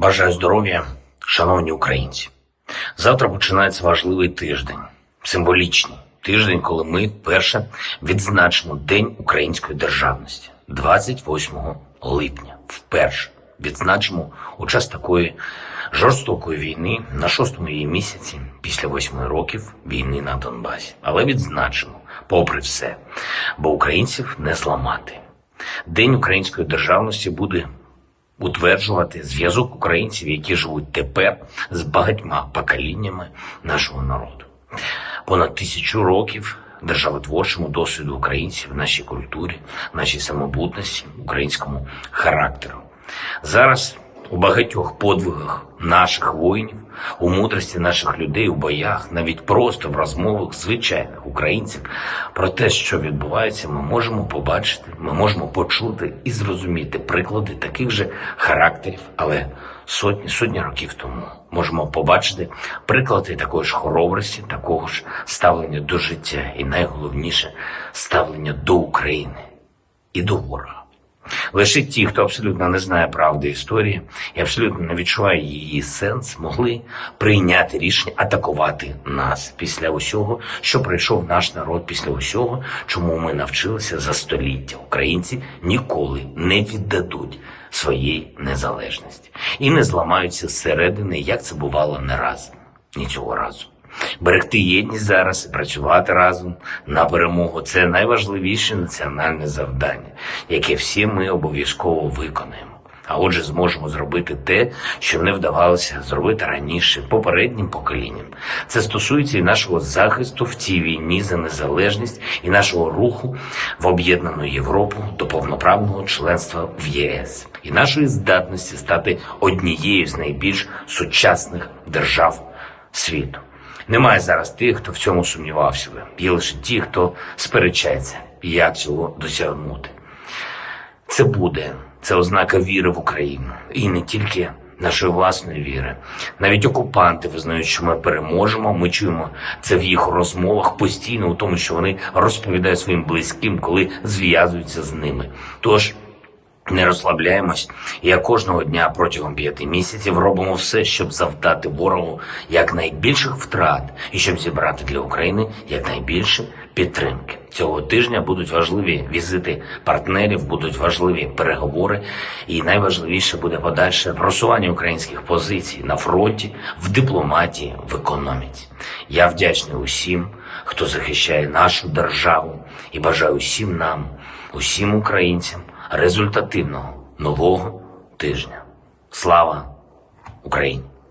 Бажаю здоров'я, шановні українці. Завтра починається важливий тиждень, символічний тиждень, коли ми перше відзначимо День української державності 28 липня. Вперше відзначимо у час такої жорстокої війни на шостому її місяці після восьми років війни на Донбасі. Але відзначимо, попри все, бо українців не зламати. День української державності буде утверджувати зв'язок українців, які живуть тепер з багатьма поколіннями нашого народу. Понад тисячу років державотворчому досвіду українців, нашій культурі, нашій самобутності, українському характеру. Зараз у багатьох подвигах наших воїнів, у мудрості наших людей у боях, навіть просто в розмовах звичайних українців про те, що відбувається, ми можемо побачити, ми можемо почути і зрозуміти приклади таких же характерів, але сотні сотні років тому можемо побачити приклади такої ж хоробрості, такого ж ставлення до життя, і найголовніше ставлення до України і до ворога. Лише ті, хто абсолютно не знає правди історії і абсолютно не відчуває її сенс, могли прийняти рішення атакувати нас після усього, що пройшов наш народ, після усього, чому ми навчилися за століття. Українці ніколи не віддадуть своєї незалежності і не зламаються зсередини, як це бувало не раз, ні цього разу. Берегти єдність зараз і працювати разом на перемогу це найважливіше національне завдання, яке всі ми обов'язково виконаємо. А отже, зможемо зробити те, що не вдавалося зробити раніше попереднім поколінням. Це стосується і нашого захисту в цій війні за незалежність і нашого руху в об'єднану Європу до повноправного членства в ЄС і нашої здатності стати однією з найбільш сучасних держав світу. Немає зараз тих, хто в цьому сумнівався. Є лише ті, хто сперечається, як цього досягнути. Це буде, це ознака віри в Україну. І не тільки нашої власної віри. Навіть окупанти визнають, що ми переможемо. Ми чуємо це в їх розмовах постійно, у тому, що вони розповідають своїм близьким, коли зв'язуються з ними. Тож не розслабляємось, і як кожного дня протягом п'яти місяців робимо все, щоб завдати ворогу якнайбільших втрат і щоб зібрати для України якнайбільше підтримки. Цього тижня будуть важливі візити партнерів, будуть важливі переговори, і найважливіше буде подальше просування українських позицій на фронті, в дипломатії, в економіці. Я вдячний усім, хто захищає нашу державу, і бажаю усім нам, усім українцям результативного нового тижня. Слава Україні!